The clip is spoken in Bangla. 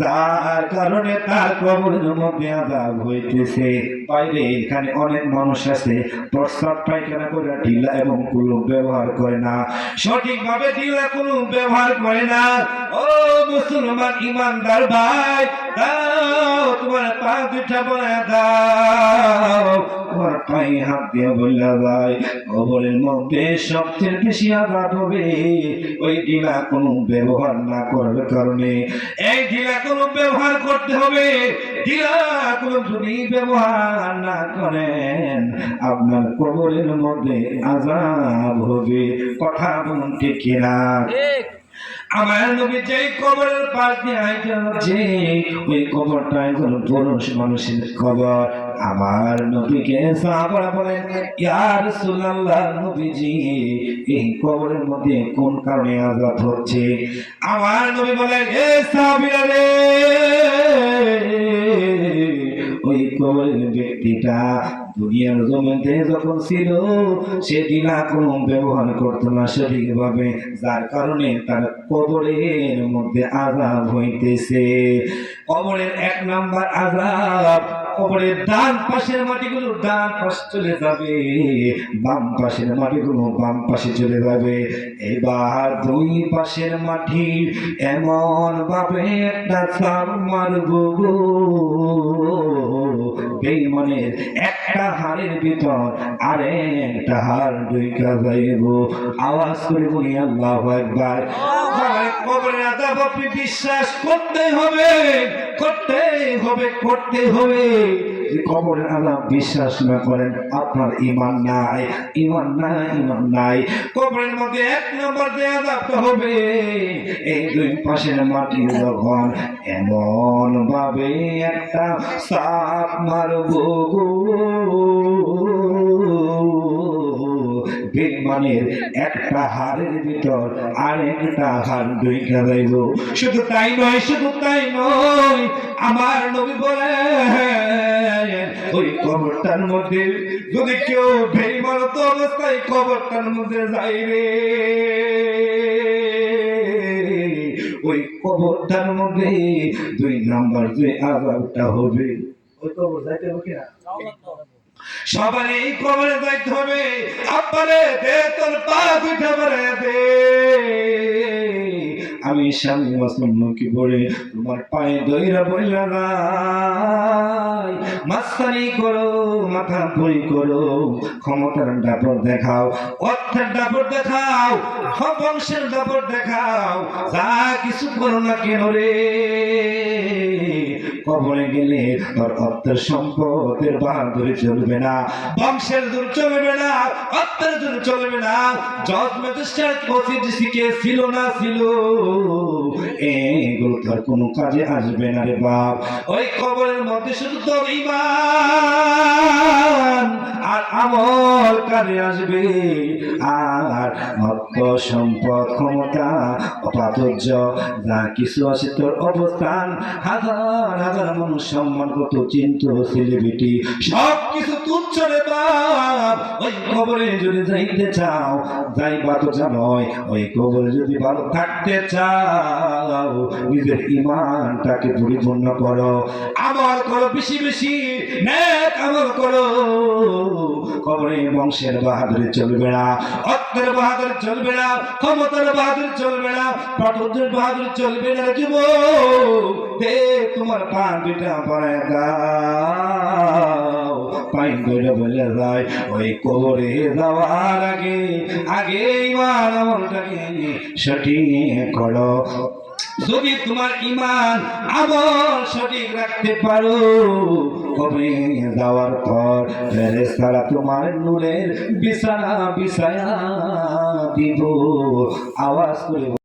যার কারণে তার কবর জমা আজাব হইতেছে। বাইরে এখানে অনেক মানুষ আছে প্রস্রাব পায়খানা করে ঢিলা এবং কুলুপ ব্যবহার করে না। সঠিকভাবে ঢিলা কুলুপ ব্যবহার করে না। ও মুসলমান ইমানদার ভাই, দাও তোমার পা দুটা বলে দাও। তোমার পায়ে হাত দিয়ে বললা, ভাই, কবরের মধ্যে সবচেয়ে ওই ঢিলা কোনো ব্যবহার না করার কারণে। এই ঢিলা কোনো ব্যবহার করতে হবে। ঢিলা কোনো যদি ব্যবহার না করেন। আপনার কবরের মধ্যে আজাব হবে। কথা বলুন ঠিক কিনা? আমার নবী যে কবরের পাশ দিয়ে আইতে হচ্ছে ওই কবরটা একজন পুরুষ মানুষের কবর। আমার নবীকে সাহাবারা বলেন, ইয়া রাসূলুল্লাহ নবীজি, এই কবরের মধ্যে কোন কারণে আযাব হচ্ছে? আমার নবী বলেন, এ সাহাবীরা রে, ওই কবরের ব্যক্তিটা দুনিয়ার জমিতে যখন ছিল সে দিনা কোনো ব্যবহার করতো না সঠিকভাবে। যার কারণে তার কবরের মধ্যে আজাব হইতেছে। কবরের এক নাম্বার আজাব কবরের ডান পাশের মাটিগুলো ডান পাশ চলে যাবে। বাম পাশের মাটিগুলো বাম পাশে চলে যাবে। এবার দুই পাশের মাটি এমন ভাবে একটা চাপ মারবো। বেইমানের একটা হাড়ের ভিতর আরে একটা হাড় দুই যাইব আওয়াজ করে বলি আল্লাহ একবার বিশ্বাস করতে হবে করতে হবে করতে হবে। বিশ্বাস না করেন, আপনার ইমান নাই ইমান নাই ইমান নাই। কবরের মধ্যে এক নম্বর হবে, এই দুই পাশের মাটি যখন এমন ভাবে একটা সাপ মারবো গো বেমানের একটা হাড়ের ভিতর আরেকটা হাড় ঢুইকা যাইব শুধু তাই নয় শুধু তাই নয় আমার নবী বলে ওই কবরটার মধ্যে যদি কেউ বেইমানত অবস্থায় কবরটার মধ্যে যাই রে ওই কবরটার মধ্যে দুই নাম্বার যে আজাবটা হবে। ওই কবর যাইতে হবে কিনা? সবার এই কবরে যাইতে হবে। আব্বারে দে, তোর পা দুইটা বারে দে। আমি স্বামী কি পড়ে তোমার পায়ে দইরা বইলা নাই মাস্তানি করো, মাথা পরি করো, ক্ষমতার দাপট দেখাও, অর্থের দাপট দেখাও বংশের দাপট দেখাও, যা কিছু করো না কেন রে? কবরে গেলে তোর অর্থের সম্পদের বাহাদুরি চলবে না, বংশের দূর চলবে না, অর্থের দূর চলবে না জজ ম্যাজিস্ট্রেট ছিল না ছিল এগুলো তোর কোনো কাজে আসবে না রে বাপ। ওই কবরের মধ্যে শুধু তোর ইমান আর আমল। কাজে আসবে? আর অর্থ সম্পদ, ক্ষমতা অপাতর্য যা কিছু আছে তোর অবস্থান। হাজার হাজার মানুষ সম্মান কত চিন্ত সেলিব্রিটি সব কিছু তুচ্ছ রে বাপ ওই কবরে যদি যাইতে চাও, যাইবা তো নয় ওই কবরে যদি ভালো থাকতে চাও, নিজের ইমানটাকে পরিপূর্ণ করো। আমল করো, বেশি বেশি নেক আমল করো। কবরে বংশের বাহাদুরি চলবে না অর্থের বাহাদুর চলবে না ক্ষমতার বাহাদুর চলবে না পাঠকের বাহাদুর চলবে না যুব দে তোমার পা দুটা পরে দাও। বলে যায়, ওই কবরে যাওয়ার আগে আগে সঠিক করো। যদি তোমার ইমান আমল সঠিক রাখতে পারো কবে যাওয়ার পর ফেরেস্তারা তোমার নূরের বিছানা বিছায়া দিব, আওয়াজ করে